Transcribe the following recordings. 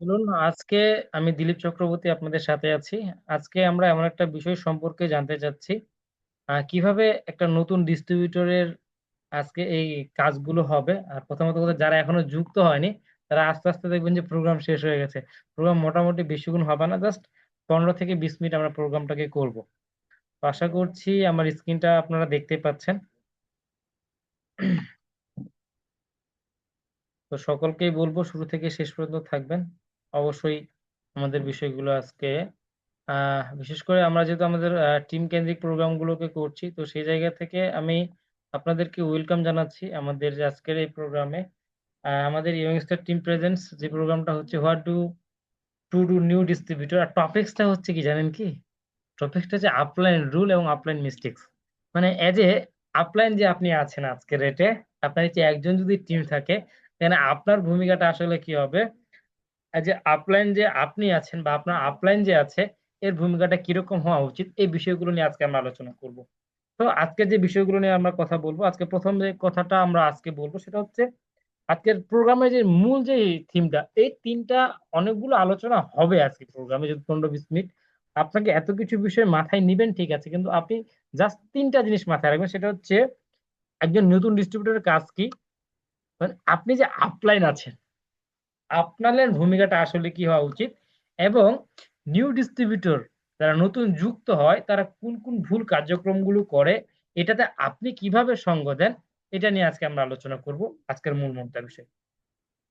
বলুন আজকে আমি দিলীপ চক্রবর্তী আপনাদের সাথে আছি। আজকে আমরা এমন একটা বিষয় সম্পর্কে জানতে চাচ্ছি। কীভাবে একটা নতুন ডিস্ট্রিবিউটরের আজকে এই কাজগুলো হবে? আর প্রথমত কথা, যারা এখনও যুক্ত হয়নি, তারা আস্তে আস্তে দেখবেন যে প্রোগ্রাম শেষ হয়ে গেছে। প্রোগ্রাম মোটামুটি বেশিক্ষণ হবে না জাস্ট পনেরো থেকে বিশ মিনিট আমরা প্রোগ্রামটাকে করব। আশা করছি আমার স্ক্রিনটা আপনারা দেখতে পাচ্ছেন। তো সকলকেই বলব, শুরু থেকে শেষ পর্যন্ত থাকবেন। অবশ্যই আমাদের বিষয়গুলো আজকে বিশেষ করে আমরা যেহেতু আমাদের টিম কেন্দ্রিক প্রোগ্রামগুলোকে করছি, তো সেই জায়গা থেকে আমি আপনাদেরকে ওয়েলকাম জানাচ্ছি আমাদের যে আজকের এই প্রোগ্রামে আমাদের ইয়ংস্টার টিম প্রেজেন্টস যে প্রোগ্রামটা হচ্ছে what do to do new distributor আর টপিক্সটা হচ্ছে কি জানেন কি? টপিক্সটা হচ্ছে আপলাইন রুল এবং আপলাইন মিস্টেক্স মানে এজ এ আপলাইন যে আপনি আছেন আজকের রেটে আপনার একজন যদি টিম থাকে, তাহলে আপনার ভূমিকাটা আসলে কি হবে? যে আপলাইন যে আপনি আছেন বা আপনার আপলাইন যে আছে, এর ভূমিকাটা কীরকম হওয়া উচিত? এই বিষয়গুলো নিয়ে আজকে আমরা আলোচনা করব। তো আজকে যে বিষয়গুলো নিয়ে আমরা কথা বলব, আজকে প্রথম যে কথাটা আমরা আজকে বলব সেটা হচ্ছে, আজকের প্রোগ্রামের যে মূল যে থিমটা এই তিনটা অনেকগুলো আলোচনা হবে আজকে প্রোগ্রামে যদি পনেরো বিশ মিনিট। আপনাকে এত কিছু বিষয় মাথায় নিবেন, ঠিক আছে, কিন্তু আপনি জাস্ট তিনটা জিনিস মাথায় রাখবেন, সেটা হচ্ছে, একজন নতুন ডিস্ট্রিবিউটরের কাজ কি? মানে আপনি যে আপলাইন আছেন আপনাদের ভূমিকাটা আসলে কি হওয়া উচিত? এবং নিউ ডিস্ট্রিবিউটর যারা নতুন যুক্ত হয়, তারা কোন কোন ভুল কার্যক্রমগুলো করে, এটাতে আপনি কীভাবে সঙ্গ দেন, এটা নিয়ে আজকে আমরা আলোচনা করব আজকের মূল মন্ত্র বিষয়।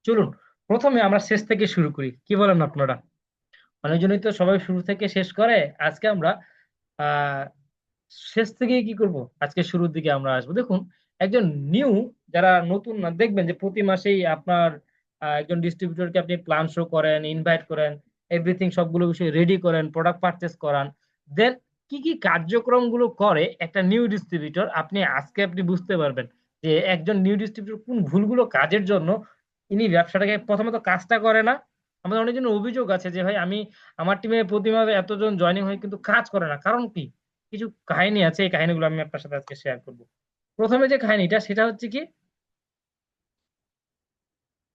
চলুন, প্রথমে আমরা শেষ থেকে শুরু করি। কি বলেন আপনারা? অনেকজনই তো সবাই শুরু থেকে শেষ করে। আজকে আমরা শেষ থেকে কি করব? আজকে শুরুর দিকে আমরা আসব। দেখুন, একজন নিউ যারা নতুন, দেখবেন যে প্রতি মাসেই আপনার একজন ডিস্ট্রিবিউটরকে আপনি প্ল্যান শো করেন ইনভাইট করেন এভরিথিং সবগুলো বিষয় রেডি করেন প্রোডাক্ট পারচেস করান দেন কি কি কার্যক্রমগুলো করে একটা নিউ ডিস্ট্রিবিউটর আপনি আজকে আপনি বুঝতে পারবেন যে একজন নিউ ডিস্ট্রিবিউটর কোন ভুলগুলো কাজের জন্য ইনি ব্যবসাটাকে প্রথমত কাজটা করে না। আমাদের অনেকজন অভিযোগ আছে যে, ভাই, আমি আমার টিমে প্রতি মাসে এতজন জয়নিং হয় কিন্তু কাজ করে না। কারণ কি? কিছু কাহিনী আছে, এই কাহিনীগুলো আমি আপনার সাথে আজকে শেয়ার করব। প্রথমে যে কাহিনীটা, সেটা হচ্ছে কি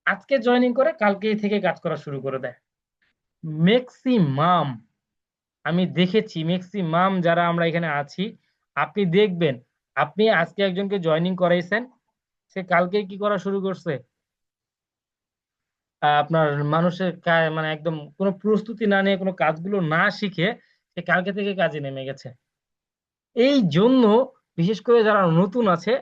আজকে জয়নিং করে কালকে থেকে কাজ করা শুরু করে দেয়। ম্যাক্সিমাম আমি দেখেছি ম্যাক্সিমাম যারা আমরা এখানে আছি, আপনি দেখবেন, আপনি আজকে একজনকে জয়নিং করাইছেন, সে কালকে কি করা শুরু করছে? আপনার মানুষের মানে একদম কোনো প্রস্তুতি না নিয়ে, কোনো কাজগুলো না শিখে সে কালকে থেকে কাজে নেমে গেছে। এই জন্য বিশেষ করে যারা নতুন আছে,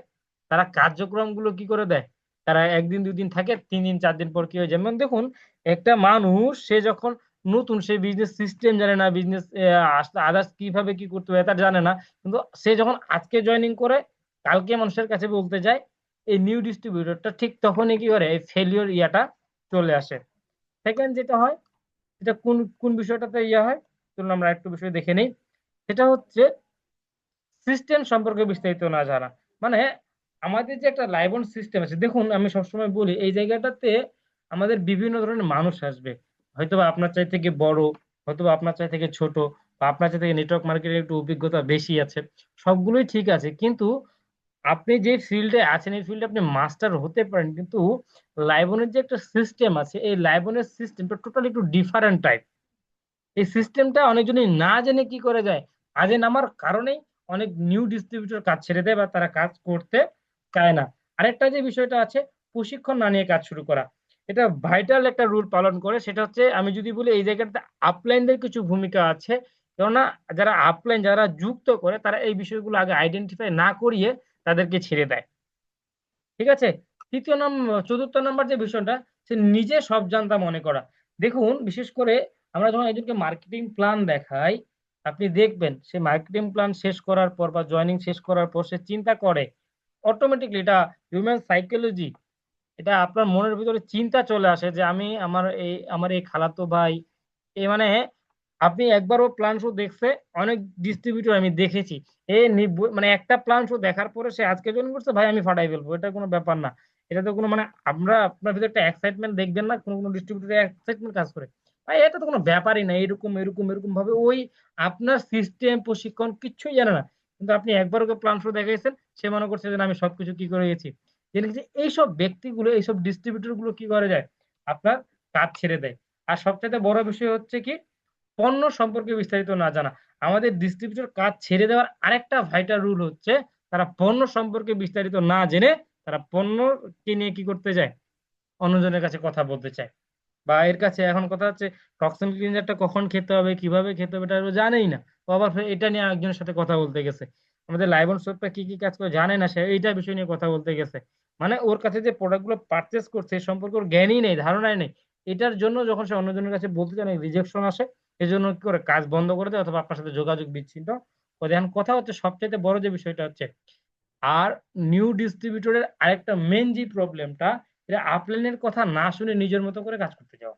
তারা কার্যক্রমগুলো কি করে দেয়? তারা একদিন দুই দিন থাকে তিন দিন চার দিন পর কি হয়? যেমন দেখুন, একটা মানুষ, সে যখন নতুন, সে বিজনেস সিস্টেম জানে না বিজনেস আদার্স কীভাবে কি করতে হবে তার জানে না। কিন্তু সে যখন আজকে জয়নিং করে, কালকে মানুষের কাছে বলতে যায়, এই নিউ ডিস্ট্রিবিউটরটা ঠিক তখনই কি করে? এই ফেলিওর ইয়াটা চলে আসে। সেকেন্ড যেটা হয়, এটা কোন কোন বিষয়টাতে ইয়া হয়? চলুন আমরা একটু বিষয় দেখে নিই। সেটা হচ্ছে সিস্টেম সম্পর্কে বিস্তারিত না জানা। মানে আমাদের যে একটা লাইবন সিস্টেম আছে, দেখুন, আমি সবসময় বলি, এই জায়গাটাতে আমাদের বিভিন্ন ধরনের মানুষ আসবে। হয়তো আপনার চাই থেকে বড় হয়তো আপনার চাই থেকে ছোট, বা আপনার চাই থেকে নেটওয়ার্ক মার্কেটের একটু অভিজ্ঞতা বেশি আছে, সবগুলোই ঠিক আছে। কিন্তু আপনি যে ফিল্ডে আছেন, এই ফিল্ডে আপনি মাস্টার হতে পারেন, কিন্তু লাইবনের যে একটা সিস্টেম আছে, এই লাইবনের সিস্টেমটা টোটালি একটু ডিফারেন্ট টাইপ এই সিস্টেমটা অনেকজনই না জেনে কি করে যায়? আজে নামার কারণেই অনেক নিউ ডিস্ট্রিবিউটর কাজ ছেড়ে দেয় বা তারা কাজ করতে চায় না। আরেকটা যে বিষয়টা আছে, প্রশিক্ষণ না নিয়ে কাজ শুরু করা। এটা ভাইটাল একটা রুল পালন করে, সেটা হচ্ছে আমি যদি বলি এই জায়গাটাতে আপলাইনদের কিছু ভূমিকা আছে। কেননা যারা আপলাইন যারা যুক্ত করে, তারা এই বিষয়গুলো আগে আইডেন্টিফাই না করিয়ে তাদেরকে ছেড়ে দেয়। ঠিক আছে? তৃতীয় নম্বর চতুর্থ নম্বর যে বিষয়টা, সে নিজে সব জানতা মনে করা। দেখুন, বিশেষ করে আমরা যখন একজনকে মার্কেটিং প্ল্যান দেখাই, আপনি দেখবেন সে মার্কেটিং প্ল্যান শেষ করার পর বা জয়নিং শেষ করার পর সে চিন্তা করে অটোমেটিকলি এটা হিউম্যান সাইকোলজি এটা আপনার মনের ভিতরে চিন্তা চলে আসে যে আমি আমার এই আমার এই খালাতো ভাই এই মানে আপনি একবারও প্ল্যান শো দেখছে, অনেক ডিস্ট্রিবিউটর আমি দেখেছি, এ মানে একটা প্ল্যান শো দেখার পরে সে আজকে জয়েন করছে, ভাই আমি ফাটাই ফেলব, এটা কোনো ব্যাপার না, এটা তো কোনো মানে আমরা আপনার ভিতরে একটা এক্সাইটমেন্ট দেখবেন না, কোনো কোনো ডিস্ট্রিবিউটর এক্সাইটমেন্ট কাজ করে, ভাই এটা তো কোনো ব্যাপারই না, এরকম এরকম এরকম ভাবে ওই আপনার সিস্টেম প্রশিক্ষণ কিচ্ছুই জানে না কিন্তু আপনি একবার ওকে প্ল্যান শো দেখাইছেন, সে মনে করছে যে আমি সবকিছু কি করে গেছি। জেনে এইসব ব্যক্তিগুলো, এইসব ডিস্ট্রিবিউটরগুলো কি করে যায়? আপনার কাজ ছেড়ে দেয়। আর সবচেয়ে বড় বিষয় হচ্ছে কি, পণ্য সম্পর্কে বিস্তারিত না জানা। আমাদের ডিস্ট্রিবিউটর কাজ ছেড়ে দেওয়ার আরেকটা ভাইটাল রুল হচ্ছে, তারা পণ্য সম্পর্কে বিস্তারিত না জেনে তারা পণ্যকে নিয়ে কি করতে যায়? অন্যজনের কাছে কথা বলতে চায়। বা এর কাছে এখন কথা হচ্ছে টক্সিন ক্লিনজারটা কখন খেতে হবে, কীভাবে খেতে হবে, এটা জানেই না। ও আবার এটা নিয়ে একজনের সাথে কথা বলতে গেছে। আমাদের লাইবন সোপটা কি কি কাজ করে জানে না, সে এইটা বিষয় নিয়ে কথা বলতে গেছে। মানে ওর কাছে যে প্রোডাক্টগুলো পারচেস করছে এই সম্পর্কে ওর জ্ঞানই নেই, ধারণাই নেই। এটার জন্য যখন সে অন্যজনের কাছে বলতে চায় রিজেকশন আসে, এজন্য কি করে কাজ বন্ধ করে দেয়, অথবা আপনার সাথে যোগাযোগ বিচ্ছিন্ন এখন কথা হচ্ছে সবচেয়ে বড় যে বিষয়টা হচ্ছে, আর নিউ ডিস্ট্রিবিউটরের আরেকটা মেন যে প্রবলেমটা এটা আপলাইনের কথা না শুনে নিজের মতো করে কাজ করতে যাওয়া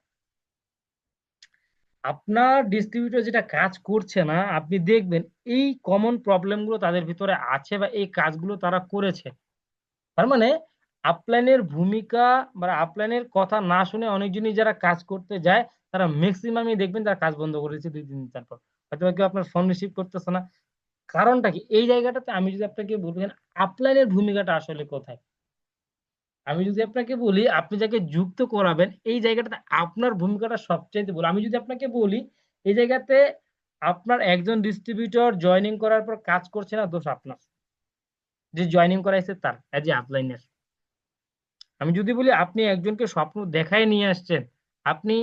আপনার ডিস্ট্রিবিউটর যেটা কাজ করছে না, আপনি দেখবেন এই কমন প্রবলেমগুলো তাদের ভিতরে আছে বা এই কাজগুলো তারা করেছে। তার মানে আপলাইনের ভূমিকা বা আপলাইনের কথা না শুনে অনেকজনই যারা কাজ করতে যায়, তারা ম্যাক্সিমামই দেখবেন তারা কাজ বন্ধ করেছে দুই, তিন দিন তারপর হয়তো কেউ আপনার ফোন রিসিভ করতেছে না। কারণটা কি? এই জায়গাটাতে আমি যদি আপনাকে বলবেন আপলাইনের ভূমিকাটা আসলে কোথায়? আমি যদি আপনাকে বলি, আপনি যাকে যুক্ত করাবেন, এই জায়গাটাতে আপনার ভূমিকাটা সবচাইতে বড় আমি যদি আপনাকে বলি, এই জায়গাতে আপনার একজন ডিস্ট্রিবিউটর জয়েনিং করার পর কাজ করছে না, দোষ আপনার। যে জয়েনিং করাইছে তার এজ এ আপলাইনের আমি যদি বলি, আপনি একজনকে স্বপ্ন দেখায় নিয়ে আসছেন, আপনি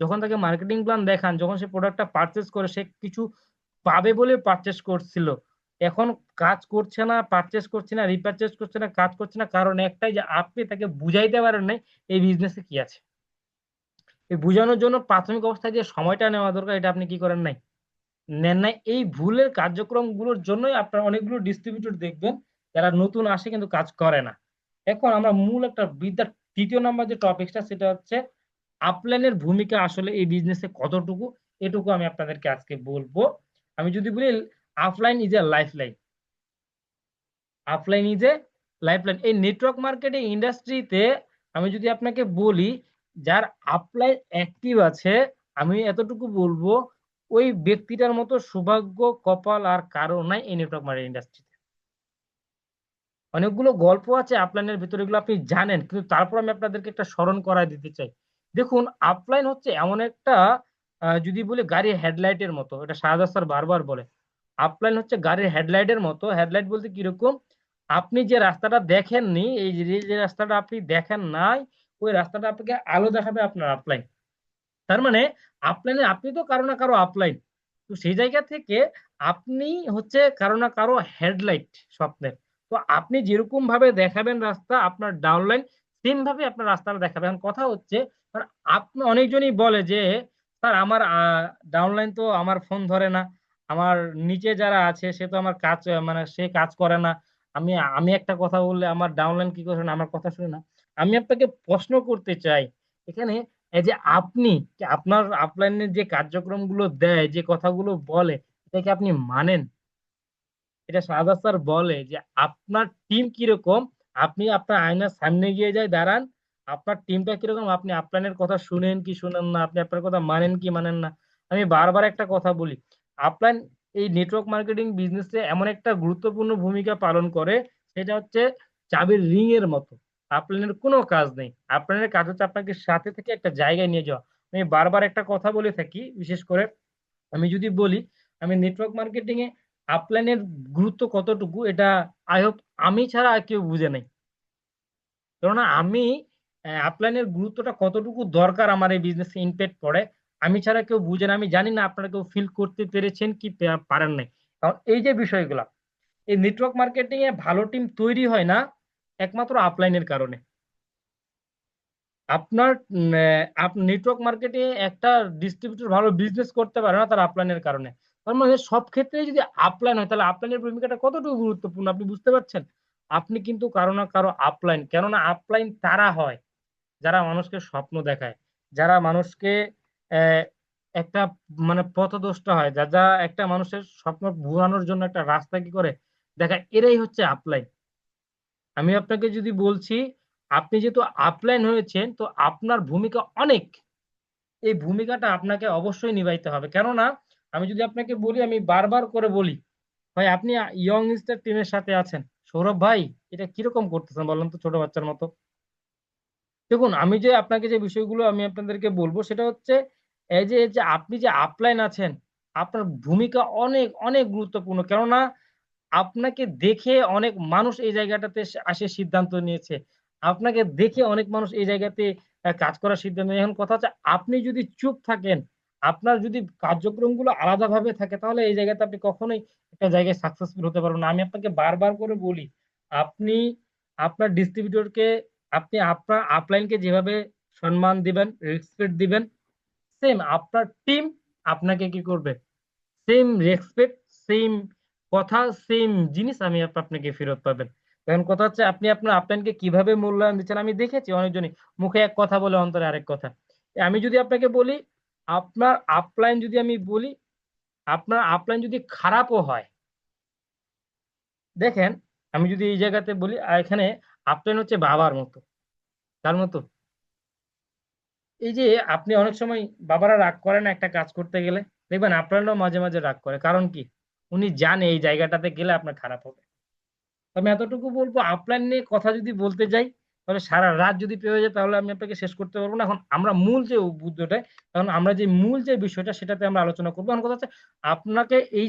যখন তাকে মার্কেটিং প্ল্যান দেখান, যখন সে প্রোডাক্টটা পারচেস করে, সে কিছু পাবে বলে পারচেস করছিল এখন কাজ করছে না পারচেস করছে না রিপারচেস করছে না, কাজ করছে না, কারণ একটাই যে আপনি তাকে বুঝাইতে পারেন নাই এই বিজনেসে কি আছে। এই বুঝানোর জন্য প্রাথমিক অবস্থায় যে সময়টা নেওয়া দরকার, এটা আপনি কি করেন নাই? নেন নাই। এই ভুলের কার্যক্রমগুলোর জন্যই আপনার অনেকগুলো ডিস্ট্রিবিউটর দেখবেন, যারা নতুন আসে কিন্তু কাজ করে না। এখন আমরা মূল একটা বিদ্যার তৃতীয় নাম্বার যে টপিকটা সেটা হচ্ছে আপলাইনের ভূমিকা আসলে এই বিজনেসে কতটুকু, এটুকু আমি আপনাদেরকে আজকে বলব। আমি যদি বলি offline is a lifeline offline is a lifeline এই নেটওয়ার্ক মার্কেটিং ইন্ডাস্ট্রিতে আমি যদি আপনাকে বলি, যার আপলাইন অ্যাক্টিভ আছে, আমি এতটুকু বলব, ওই ব্যক্তিটার মতো সৌভাগ্য, কপাল আর কারও নাই এই নেটওয়ার্ক মার্কেটিং ইন্ডাস্ট্রিতে অনেকগুলো গল্প আছে আপলাইনের ভিতরে, এগুলো আপনি জানেন, কিন্তু তারপর আমি আপনাদেরকে একটা স্মরণ করায় দিতে চাই। দেখুন আপলাইন হচ্ছে এমন একটা যদি বলি গাড়ির হেডলাইটের মতো, এটা শাহজাদ বারবার বলে আপলাইন হচ্ছে গাড়ির হেডলাইটের মতো। হেডলাইট বলতে কীরকম? আপনি যে রাস্তাটা দেখেননি, এই যে রাস্তাটা আপনি দেখেন নাই, ওই রাস্তাটা আপনাকে আলো দেখাবে আপনার আপলাইন তার মানে আপলাইনে আপনি তো কারও না কারও আপলাইন তো সেই জায়গা থেকে আপনি হচ্ছে কারও না কারও হেডলাইট স্বপ্নের। তো আপনি যেরকম ভাবে দেখাবেন রাস্তা, আপনার ডাউনলাইন সেম ভাবে আপনার রাস্তাটা দেখাবেন কথা হচ্ছে আপনি অনেকজনই বলে যে, স্যার, আমার ডাউনলাইন তো আমার ফোন ধরে না। আমার নিচে যারা আছে, সে তো আমার কাজ মানে সে কাজ করে না। আমি আমি একটা কথা বললে আমার ডাউনলাইন কি করে না, আমার কথা শুনে না। আমি আপনাকে প্রশ্ন করতে চাই, এখানে এই যে আপনি আপনার আপলাইনের যে কার্যক্রমগুলো দেয়, যে কথাগুলো বলে এটাকে আপনি মানেন? এটা সাদা স্যার বলে যে আপনার টিম কীরকম, আপনি আপনার আয়নার সামনে গিয়ে যায় দাঁড়ান, আপনার টিমটা কীরকম, আপনি আপলাইনের কথা শুনেন কি শুনেন না, আপনি আপনার কথা মানেন কি মানেন না। আমি বারবার একটা কথা বলি আপলাইন এই নেটওয়ার্ক মার্কেটিং বিজনেসে এমন একটা গুরুত্বপূর্ণ ভূমিকা পালন করে, সেটা হচ্ছে চাবির রিং এর মতো। আপলাইনের কোনো কাজ নেই। আপলাইনের কাজ হচ্ছে আপনাকে সাথে থেকে একটা জায়গায় নিয়ে যাওয়া। আমি বারবার একটা কথা বলে থাকি, বিশেষ করে আমি যদি বলি, আমি নেটওয়ার্ক মার্কেটিং এ আপলাইনের গুরুত্ব কতটুকু, এটা আই হোপ আমি ছাড়া আর কেউ বুঝে নাই। কেননা আমি আপলাইনের গুরুত্বটা কতটুকু দরকার আমার এই বিজনেসে ইম্প্যাক্ট পড়ে আমি ছাড়া কেউ বুঝে না, আমি জানি না আপনারা কেউ ফিল করতে পেরেছেন কি পারেন নাই। কারণ এই যে বিষয়গুলা, এই নেটওয়ার্ক মার্কেটিং এ ভালো টিম তৈরি হয় না একমাত্র আপলাইনের কারণে। আপনার নেটওয়ার্ক মার্কেটিং একটা ডিস্ট্রিবিউটর ভালো বিজনেস করতে পারে না তার আপলাইনের কারণে। তার মানে সব ক্ষেত্রে যদি আপলাইন হয়, তাহলে আপলাইনের ভূমিকাটা কতটুকু গুরুত্বপূর্ণ আপনি বুঝতে পারছেন? আপনি কিন্তু কারও না কারও আপলাইন কেননা আপলাইন তারা হয়, যারা মানুষকে স্বপ্ন দেখায়, যারা মানুষকে একটা মানে পথদোষটা হয়। যা যা একটা মানুষের স্বপ্ন ঘুরানোর জন্য একটা রাস্তা কি করে? দেখায় এরাই হচ্ছে আপলাইন আমি আপনাকে যদি বলছি, আপনি যেহেতু আপলাইন হয়েছেন, তো আপনার ভূমিকা অনেক। এই ভূমিকাটা আপনাকে অবশ্যই নিভাইতে হবে। কেননা, আমি যদি আপনাকে বলি, আমি বারবার করে বলি, ভাই, আপনি ইয়ং স্টার টিমের সাথে আছেন। সৌরভ ভাই, এটা কীরকম করতেছেন বলেন তো ছোট বাচ্চার মতো? দেখুন, আমি যে আপনাকে যে বিষয়গুলো আমি আপনাদেরকে বলব, সেটা হচ্ছে এই যে যে আপনি যে আপলাইন আছেন, আপনার ভূমিকা অনেক অনেক গুরুত্বপূর্ণ। কেননা আপনাকে দেখে অনেক মানুষ এই জায়গাটাতে আসে সিদ্ধান্ত নিয়েছে। আপনাকে দেখে অনেক মানুষ এই জায়গাতে কাজ করার সিদ্ধান্ত এখন কথা হচ্ছে, আপনি যদি চুপ থাকেন, আপনার যদি কার্যক্রমগুলো আলাদাভাবে থাকে, তাহলে এই জায়গাতে আপনি কখনোই একটা জায়গায় সাকসেসফুল হতে পারবেন না। আমি আপনাকে বারবার করে বলি, আপনি, আপনার ডিস্ট্রিবিউটরকে আপনি আপনার আপলাইনকে যেভাবে সম্মান দিবেন রেসপেক্ট দিবেন সেম আপনার টিম আপনাকে কি করবে? সেম রেসপেক্ট সেম কথা সেম জিনিস আমি আপ- আপনাকে ফেরত পাবেন। এখন কথা হচ্ছে আপনি আপনার আপলাইনকে কীভাবে মূল্যায়ন দিচ্ছেন? আমি দেখেছি অনেকজনই মুখে এক কথা বলে অন্তরে আরেক কথা। আমি যদি আপনাকে বলি, আপনার আপলাইন যদি আমি বলি, আপনার আপলাইন যদি খারাপও হয়, দেখেন, আমি যদি এই জায়গাতে বলি এখানে আপলাইন হচ্ছে বাবার মতো। তার মতো? এই যে আপনি অনেক সময় বাবারা রাগ করে না একটা কাজ করতে গেলে? দেখবেন আপনারাও মাঝে মাঝে রাগ করে। কারণ কি? উনি জানে এই জায়গাটাতে গেলে আপনার খারাপ হবে। আমি এতটুকু বলব আপলাইন নিয়ে কথা যদি বলতে যাই, তাহলে সারা রাত যদি পেয়ে যায়, তাহলে আমি আপনাকে শেষ করতে পারব না। এখন আমরা মূল যে বুদ্ধটা কারণ আমরা যে মূল যে বিষয়টা, সেটাতে আমরা আলোচনা করব। কথা হচ্ছে, আপনাকে এই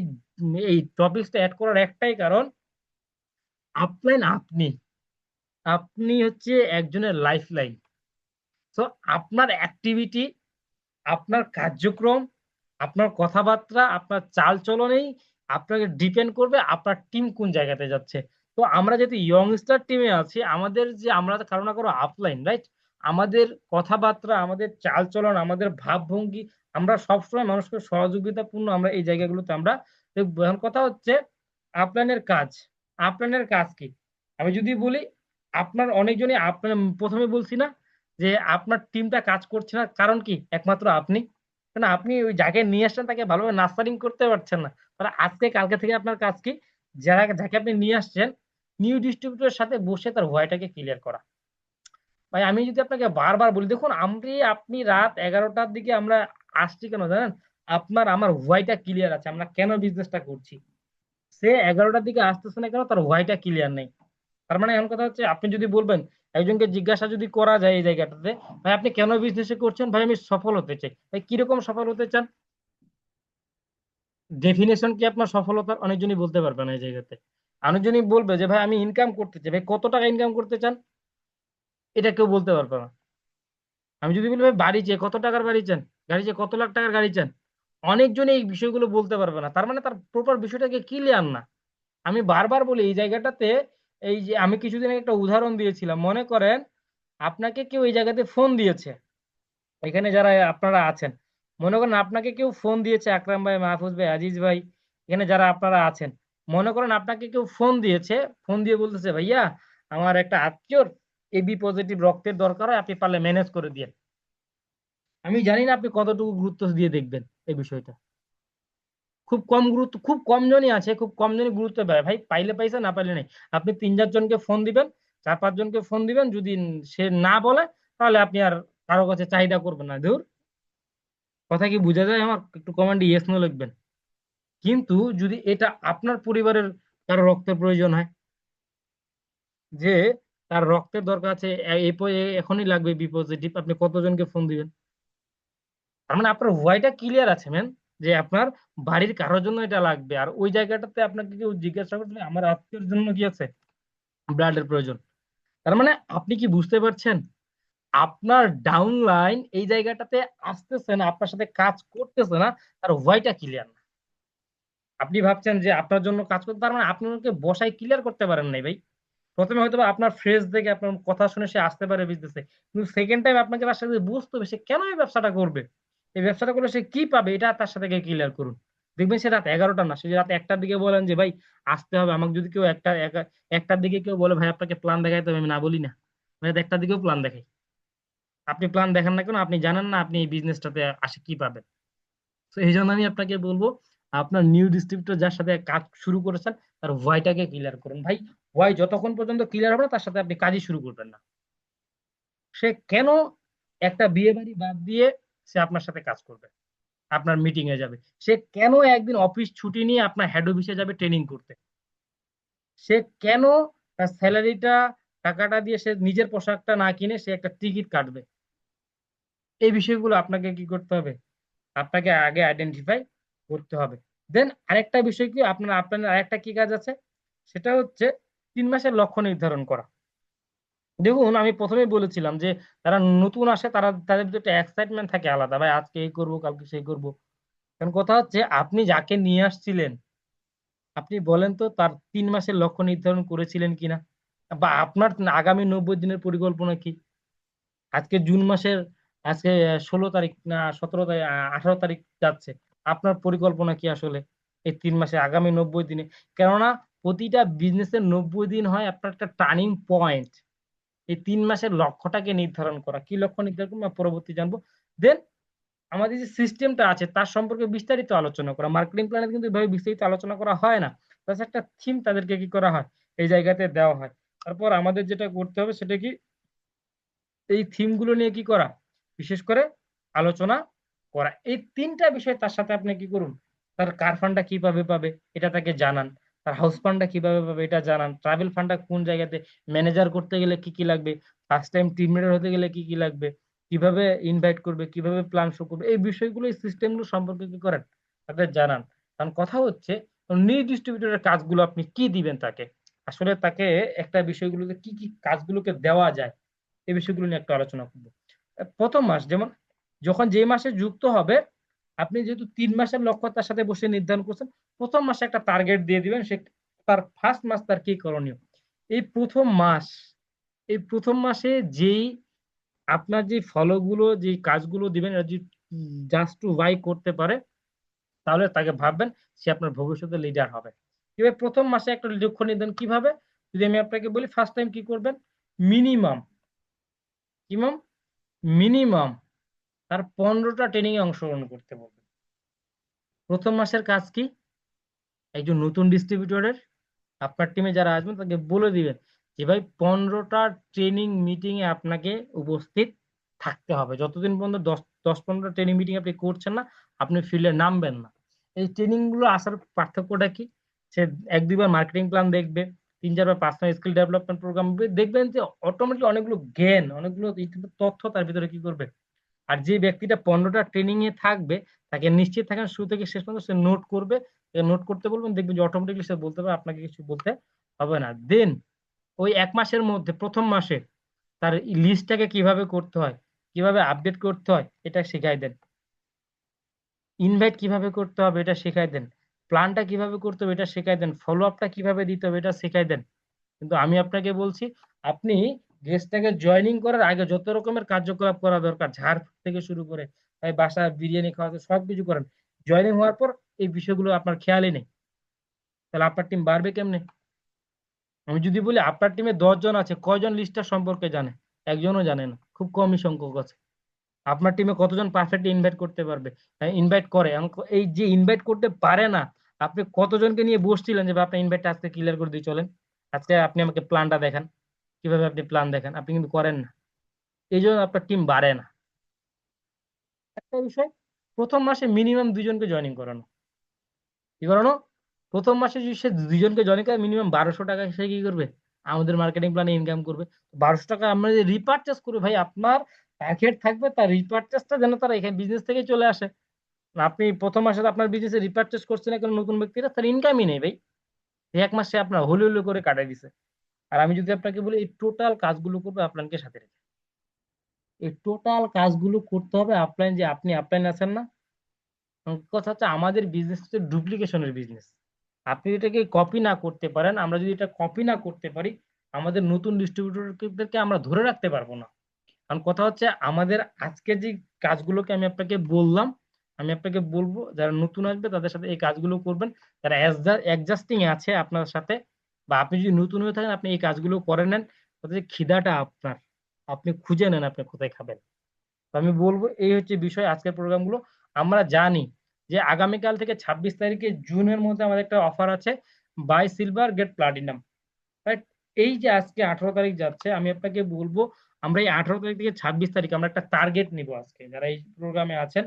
এই টপিকসটা অ্যাড করার একটাই কারণ আপলাইন আপনি। আপনি হচ্ছে একজনের লাইফ লাইন তো আপনার অ্যাক্টিভিটি আপনার কার্যক্রম, আপনার কথাবার্তা, আপনার চাল চলনেই আপনাকে ডিপেন্ড করবে আপনার টিম কোন জায়গাতে যাচ্ছে। তো আমরা যদি ইয়ংস্টার টিমে আছি, আমাদের যে আমরা কারও না কারও আপলাইন রাইট আমাদের কথাবার্তা, আমাদের চাল চলন আমাদের ভাবভঙ্গি, আমরা সবসময় মানুষকে সহযোগিতাপূর্ণ আমরা এই জায়গাগুলোতে আমরা এখন কথা হচ্ছে আপলাইনের কাজ। আপলাইনের কাজ কি? আমি যদি বলি, আপনার অনেকজনই আপনার প্রথমে বলছি না যে আপনার টিমটা কাজ করছে না, কারণ কি? একমাত্র আপনি। কারণ আপনি ওই জায়গায় নিয়ে আসছেন তাকে ভালোভাবে নার্সারিং করতে পারছেন না। তাহলে আজকে, কালকে থেকে আপনার কাজ কি? যারা, যাকে আপনি নিয়ে আসছেন নিউ ডিস্ট্রিবিউটরের সাথে বসে তার হোয়াইটাকে ক্লিয়ার করা। ভাই, আমি যদি আপনাকে বারবার বলি, দেখুন, আমি, আপনি রাত এগারোটার দিকে আমরা আসছি কেন জানেন? আপনার, আমার হোয়াইটা ক্লিয়ার আছে। আমরা কেন বিজনেসটা করছি? সে এগারোটার দিকে আসতেছে না কেন, তার হোয়াইটা ক্লিয়ার নেই। তার মানে এমন কথা হচ্ছে, আপনি যদি বলবেন একজনকে জিজ্ঞাসা যদি করা যায় এই জায়গাটাতে, ভাই, আপনি কেন বিজনেসে করছেন? ভাই, আমি সফল হতে চাই। ভাই, কীরকম সফল হতে চান? ডেফিনেশন কি আপনার সফলতার? অনেকজনই বলতে পারবে না এই জায়গাতে। অনেকজনই বলবে যে, ভাই, আমি ইনকাম করতে চাই। ভাই, কত টাকা ইনকাম করতে চান? এটা কেউ বলতে পারবে না। আমি যদি বলি, ভাই, বাড়ি চেয়ে কত টাকার বাড়ি চান? গাড়ি চেয়ে কত লাখ টাকার গাড়ি চান? অনেকজন এই বিষয়গুলো বলতে পারবে না। তার মানে তার প্রপার বিষয়টাকে ক্লিয়ার না। আমি বারবার বলি, এই জায়গাটাতে এই যে আমি কিছুদিন আগে একটা উদাহরণ দিয়েছিলাম, মনে করেন আপনাকে কেউ এই জায়গাতে ফোন দিয়েছে, এখানে যারা আপনারা আছেন, মনে করেন আপনাকে কেউ ফোন দিয়েছে, আকরাম ভাই, মাহফুজ ভাই, আজিজ ভাই, এখানে যারা আপনারা আছেন, মনে করেন আপনাকে কেউ ফোন দিয়েছে ফোন দিয়ে বলতেছে, ভাইয়া, আমার একটা আত্মীয়র এবি পজিটিভ রক্তের দরকার হয়, আপনি পারলে ম্যানেজ করে দিয়েন। আমি জানি না আপনি কতটুকু গুরুত্ব দিয়ে দেখবেন এই বিষয়টা। খুব কম গুরুত্ব, খুব কম জনই আছে, খুব কম জনই গুরুত্ব দেয় ভাই, পাইলে পাইছে না পাইলে নেই। আপনি তিন চার জনকে ফোন দিবেন, চার পাঁচ জনকে ফোন দিবেন, যদি সে না বলে, তাহলে আপনি আর কারও কাছে চাহিদা করবেন না। ধুর। কথা কি বোঝা যায় আমার? একটু কমেন্টে ইয়েস নো লিখবেন। কিন্তু যদি এটা আপনার পরিবারের কারও রক্তের প্রয়োজন হয়, যে তার রক্তের দরকার আছে এখনই লাগবে বি পজিটিভ আপনি কতজনকে ফোন দিবেন? তার মানে আপনার হোয়াইটা ক্লিয়ার আছে ম্যান যে আপনার বাড়ির কারোর জন্য এটা লাগবে। আর ওই জায়গাটাতে আপনাকে কেউ জিজ্ঞাসা করবে, আমার আত্মীয়র জন্য কি আছে? ব্লাডের প্রয়োজন। তার মানে আপনি কি বুঝতে পারছেন? আপনার ডাউন লাইন এই জায়গাটাতে আসতেছে না, আপনার সাথে কাজ করতেছে না, তার হোয়াইটা ক্লিয়ার না। আপনি ভাবছেন যে আপনার জন্য কাজ করতে, তার মানে আপনি ওকে বসাই ক্লিয়ার করতে পারেন নাই ভাই। প্রথমে হয়তো আপনার ফ্রেজ দেখে আপনার কথা শুনে সে আসতে পারে বিজনেসে কিন্তু সেকেন্ড টাইম আপনাকে তার সাথে বুঝতে হবে, সে কেন এই ব্যবসাটা করবে? এই ব্যবসাটা করলে সে কি পাবে, এটা তার সাথে ক্লিয়ার করুন। দেখবেন সে রাত এগারোটা না, সে রাত একটার দিকে বলেন যে, ভাই, আসতে হবে। আমাকে যদি কেউ একটা একটার দিকে কেউ বলে, ভাই, আপনাকে প্ল্যান দেখাইতে হবে। আমি না বলি না। ভাই একটার দিকেও প্ল্যান দেখাই। আপনি প্ল্যান দেখান না কেন? আপনি জানেন না আপনি এই বিজনেসটাতে আসে কি পাবেন। তো এই জন্য আমি আপনাকে বলব, আপনার নিউ ডিস্ট্রিবিউটর যার সাথে কাজ শুরু করেছেন, তার হোয়াইটাকে ক্লিয়ার করুন। ভাই হোয়াই যতক্ষণ পর্যন্ত ক্লিয়ার হবে তার সাথে আপনি কাজই শুরু করবেন না। সে কেন একটা বিয়ে বাড়ি বাদ দিয়ে সে আপনার সাথে কাজ করবে। আপনার মিটিং এ যাবে। সে কেন একদিন অফিস ছুটি নিয়ে আপনার হেড অফিসে যাবে ট্রেনিং করতে? সে কেন তার স্যালারিটা টাকাটা দিয়ে সে নিজের পোশাকটা না কিনে সে একটা টিকিট কাটবে? এই বিষয়গুলো আপনাকে কি করতে হবে? আপনাকে আগে আইডেন্টিফাই করতে হবে। দেন আরেকটা বিষয় কি, আপনার আপনার আরেকটা কি কাজ আছে? সেটা হচ্ছে তিন মাসের লক্ষ্য নির্ধারণ করা। দেখুন, আমি প্রথমেই বলেছিলাম যে তারা নতুন আসে তারা, তাদের একটা এক্সাইটমেন্ট থাকে আলাদা। ভাই, আজকে এই করব, কালকে সেই করব। কারণ কথা হচ্ছে, আপনি যাকে নিয়ে আসছিলেন, আপনি বলেন তো তার তিন মাসের লক্ষ্য নির্ধারণ করেছিলেন কিনা? বা আপনার আগামী নব্বই দিনের পরিকল্পনা কি? আজকে জুন মাসের, আজকে ষোলো তারিখ না, সতেরো তারিখ আঠারো তারিখ যাচ্ছে। আপনার পরিকল্পনা কি আসলে এই তিন মাসে, আগামী নব্বই দিনে? কেননা, প্রতিটা বিজনেসের নব্বই দিন হয় আপনার একটা টার্নিং পয়েন্ট এই তিন মাসের লক্ষ্যটাকে নির্ধারণ করা। কি লক্ষ্য নির্ধারণ করব? পরবর্তী জানব। দেন আমাদের যে সিস্টেমটা আছে, তার সম্পর্কে বিস্তারিত আলোচনা করা। মার্কেটিং প্ল্যানে কিন্তু এভাবে বিস্তারিত আলোচনা করা হয় না। প্লাস একটা থিম তাদেরকে কি করা হয়? এই জায়গাতে দেওয়া হয়। তারপর আমাদের যেটা করতে হবে, সেটা কি? এই থিমগুলো নিয়ে কি করা? বিশেষ করে আলোচনা করা। এই তিনটা বিষয় তার সাথে আপনি কি করুন? তার কার ফান্ডটা কীভাবে পাবে? এটা তাকে জানান। তার হাউস ফান্ডটা কীভাবে পাবে এটা জানান। ট্রাভেল ফান্ডটা কোন জায়গাতে ম্যানেজার করতে গেলে কি কি লাগবে? ফার্স্ট টাইম টিম লিডার হতে গেলে কি কি লাগবে? কীভাবে ইনভাইট করবে? কীভাবে প্ল্যান শো করবে? এই বিষয়গুলো, এই সিস্টেমগুলো সম্পর্কে কি করেন? তাদের জানান। কারণ কথা হচ্ছে নিউ ডিস্ট্রিবিউটরের কাজগুলো আপনি কি দিবেন তাকে? আসলে তাকে একটা বিষয়গুলোতে কি কি কাজগুলোকে দেওয়া যায়, এই বিষয়গুলো নিয়ে একটা আলোচনা করব। প্রথম মাস, যেমন যখন যে মাসে যুক্ত হবে আপনি যেহেতু তিন মাসের লক্ষ্য তার সাথে বসে নির্ধারণ করছেন, প্রথম মাসে একটা টার্গেট দিয়ে দিবেন, সে তার ফার্স্ট মাস তার কি করণীয়? এই প্রথম মাস, এই প্রথম মাসে যেই আপনার যে ফলোগুলো, যে কাজগুলো দিবেন যদি জাস্ট টু ওয়াই করতে পারে, তাহলে তাকে ভাববেন সে আপনার ভবিষ্যতে লিডার হবে। কীভাবে প্রথম মাসে একটা লক্ষ্য নির্ধারণ কীভাবে? যদি আমি আপনাকে বলি ফার্স্ট টাইম কি করবেন? মিনিমাম কিমাম মিনিমাম তার পনেরোটা ট্রেনিং এ অংশগ্রহণ করতে বলবে। প্রথম মাসের কাজ কি? একজন নতুন ডিস্ট্রিবিউটরের আপনার টিমে যারা আসবেন তাকে বলে দিবেন যে, ভাই, পনেরোটা ট্রেনিং মিটিং এ আপনাকে উপস্থিত থাকতে হবে। যতদিন পর্যন্ত দশ দশ পনেরোটা ট্রেনিং মিটিং আপনি করছেন না, আপনি ফিল্ডে নামবেন না। এই ট্রেনিংগুলো আসার পার্থক্যটা কি? সে এক, দুইবার মার্কেটিং প্ল্যান দেখবে, তিন, চারবার পার্সোনাল স্কিল ডেভেলপমেন্ট প্রোগ্রাম দেখবেন যে অটোমেটিক অনেকগুলো জ্ঞান, অনেকগুলো তথ্য তার ভিতরে কি করবে? আর যে ব্যক্তিটা পনেরোটা ট্রেনিং এ থাকবে, তাকে নিশ্চিত থাকেন, শুরু থেকে শেষ পর্যন্ত সে নোট করবে। নোট করতে বলবেন, দেখবেন যে অটোমেটিকলি সে বলতে পারবে, আপনাকে কিছু বলতে হবে না। দেন ওই এক মাসের মধ্যে, প্রথম মাসে তার লিস্টটাকে কীভাবে করতে হয়, কীভাবে আপডেট করতে হয়, এটা শেখাই দেন। ইনভাইট কীভাবে করতে হবে, এটা শেখাই দেন। প্ল্যানটা কীভাবে করতে হবে, এটা শেখাই দেন। ফলো আপটা কীভাবে দিতে হবে, এটা শেখাই দেন। কিন্তু আমি আপনাকে বলছি, আপনি গেস্টটাকে জয়নিং করার আগে যত রকমের কার্যকলাপ করা দরকার, ঝাড় থেকে শুরু করে বাসা, বিরিয়ানি খাওয়াতে সব কিছু করেন। জয়নিং হওয়ার পর এই বিষয়গুলো আপনার খেয়ালই নেই। তাহলে আপনার টিম বাড়বে কেমনে? আমি যদি বলি, আপনার টিমে দশ জন আছে, কয়জন লিস্টটা সম্পর্কে জানে? একজনও জানে না, খুব কমই সংখ্যক আছে। আপনার টিমে কতজন পারফেক্ট ইনভাইট করতে পারবে? ইনভাইট করে। এই যে ইনভাইট করতে পারে না, আপনি কতজনকে নিয়ে বসছিলেন যে আপনার ইনভাইটটা আজকে ক্লিয়ার করে দিয়ে চলেন। আজকে আপনি আমাকে প্ল্যানটা দেখান। কীভাবে আপনি প্ল্যান দেখেন? আপনি কিন্তু করেন না। এই জন্য আপনার টিম বাড়ে না। একটা বিষয়, প্রথম মাসে মিনিমাম দুজনকে জয়েনিং করানো। কি করানো? প্রথম মাসে যদি সে দুজনকে জয়েনিং করে মিনিমাম বারোশো টাকা সে কি করবে? আমাদের মার্কেটিং প্ল্যানে ইনকাম করবে। বারোশো টাকা আমরা যদি রিপারচেস করব ভাই, আপনার প্যাকেট থাকবে, তার রিপারচেসটা যেন তারা এখানে বিজনেস থেকে চলে আসে। আপনি প্রথম মাসে আপনার বিজনেসে রিপারচেস করছেন কোনো নতুন ব্যক্তিরা, তার ইনকামই নেই, ভাই। এক মাসে আপনার হলি হলি করে কাটাই দিছে। আর আমি যদি আপনাকে বলি, এই টোটাল কাজগুলো করবে আপনাকে সাথে রেখে। এই টোটাল কাজগুলো করতে হবে আপলাইন যে আপনি আপলাইন আছেন না। কথা হচ্ছে আমাদের বিজনেস হচ্ছে ডুপ্লিকেশনের বিজনেস আপনি এটাকে কপি না করতে পারেন, আমরা যদি এটা কপি না করতে পারি, আমাদের নতুন ডিস্ট্রিবিউটরদেরকে আমরা ধরে রাখতে পারব না। কারণ কথা হচ্ছে আমাদের আজকে যে কাজগুলোকে আমি আপনাকে বললাম, আমি আপনাকে বলব, যারা নতুন আসবে তাদের সাথে এই কাজগুলো করবেন। যারা অ্যাডজাস্টিং আছে আপনার সাথে বা আপনি যদি নতুন হয়ে থাকেন, আপনি এই কাজগুলো করে নেন, তাতে খিদাটা আপনার। আপনি খুঁজে নেন আপনি কোথায় খাবেন। আমি বলব, এই হচ্ছে বিষয় আজকের প্রোগ্রামগুলো। আমরা জানি যে আগামীকাল থেকে ছাব্বিশ তারিখে জুনের মধ্যে আমাদের একটা অফার আছে, buy silver get platinum. Right এই যে আজকে আঠারো তারিখ যাচ্ছে, আমি আপনাকে বলব, আমরা এই আঠারো তারিখ থেকে ছাব্বিশ তারিখ আমরা একটা টার্গেট নিব আজকে। যারা এই প্রোগ্রামে আছেন,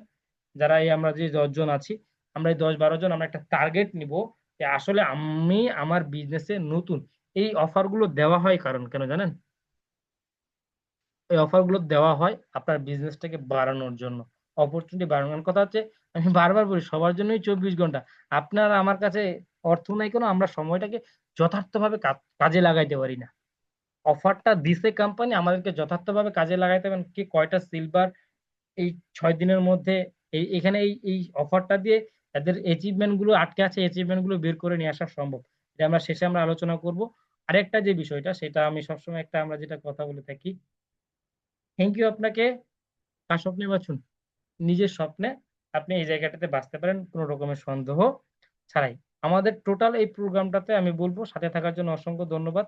যারা এই আমরা যে দশজন আছি, আমরা এই দশ বারো জন আমরা একটা টার্গেট নিব যে আসলে আমি আমার বিজনেসে নতুন এই অফারগুলো দেওয়া হয় কারণ কেন জানেন এই অফারগুলো দেওয়া হয় আপনার বিজনেসটাকে বাড়ানোর জন্য। অপরচুনিটি বাড়ানোর কথা হচ্ছে, আমি বারবার বলি, সবার জন্যই ২৪ ঘণ্টা। আপনার আমার কাছে অর্থ নাই কেন, আমরা সময়টাকে যথার্থভাবে কাজে লাগাইতে পারি না। অফারটা দিছে কোম্পানি আমাদেরকে যথার্থভাবে কাজে লাগাইতে হবে। কে কয়টা সিলভার এই ছয় দিনের মধ্যে, এই, এখানে এই এই অফারটা দিয়ে এদের অ্যাচিভমেন্টগুলো আটকে আছে অ্যাচিভমেন্টগুলো বের করে নিয়ে আসা সম্ভব। এটা আমরা শেষে আমরা আলোচনা করব। আরেকটা যে বিষয়টা, সেটা আমি সবসময় একটা আমরা যেটা কথা বলে থাকি থ্যাংক ইউ আপনাকে। কার স্বপ্নে বাঁচুন? নিজের স্বপ্নে আপনি এই জায়গাটাতে বাঁচতে পারেন, কোন রকমের সন্দেহ ছাড়াই। আমাদের টোটাল এই প্রোগ্রামটাতে আমি বলব, সাথে থাকার জন্য অসংখ্য ধন্যবাদ।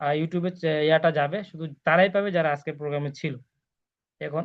YouTube ইয়াটা যাবে, শুধু তারাই পাবে যারা আজকের প্রোগ্রামে ছিল। এখন